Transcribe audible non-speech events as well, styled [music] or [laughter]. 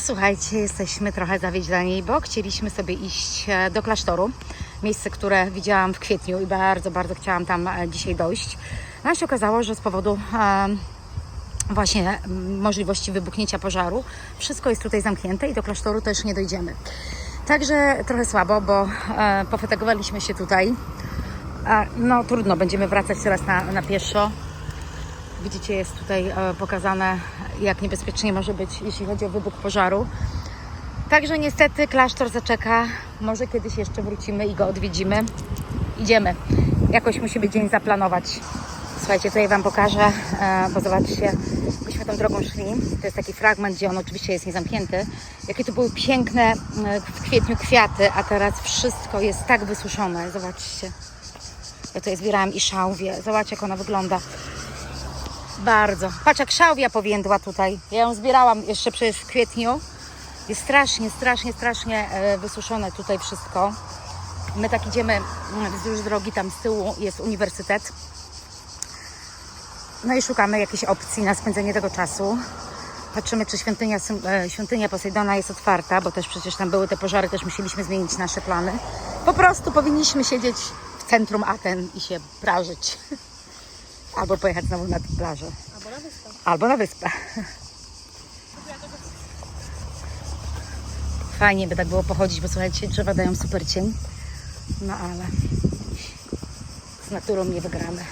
słuchajcie, jesteśmy trochę zawiedzieni, bo chcieliśmy sobie iść e, do klasztoru. Miejsce, które widziałam w kwietniu i bardzo, bardzo chciałam tam e, dzisiaj dojść. No się okazało, że z powodu właśnie możliwości wybuchnięcia pożaru wszystko jest tutaj zamknięte i do klasztoru też nie dojdziemy. Także trochę słabo, bo e, pofetygowaliśmy się tutaj. No trudno, będziemy wracać teraz na, na pieszo. Widzicie, jest tutaj e, pokazane, jak niebezpiecznie może być, jeśli chodzi o wybuch pożaru. Także niestety klasztor zaczeka. Może kiedyś jeszcze wrócimy i go odwiedzimy. Idziemy. Jakoś musimy dzień zaplanować. Słuchajcie, tutaj Wam pokażę, e, bo zobaczcie, myśmy tą drogą szli. To jest taki fragment, gdzie on oczywiście jest niezamknięty. Jakie to były piękne e, w kwietniu kwiaty, a teraz wszystko jest tak wysuszone. Zobaczcie. Ja tutaj zbierałam i szałwię. Zobaczcie, jak ona wygląda. Bardzo. Patrz, jak szałwia powiędła tutaj. Ja ją zbierałam jeszcze przecież w kwietniu. Jest strasznie, strasznie, strasznie e, wysuszone tutaj wszystko. My tak idziemy mm, wzdłuż drogi, tam z tyłu jest uniwersytet. No i szukamy jakiejś opcji na spędzenie tego czasu. Patrzymy, czy świątynia, e, świątynia Posejdona jest otwarta, bo też przecież tam były te pożary, też musieliśmy zmienić nasze plany. Po prostu powinniśmy siedzieć w centrum Aten i się prażyć. [laughs] Albo pojechać znowu na plażę. Albo na wyspę. Albo na wyspę. Fajnie by tak było pochodzić, bo słuchajcie, drzewa dają super cień. No ale z naturą nie wygramy.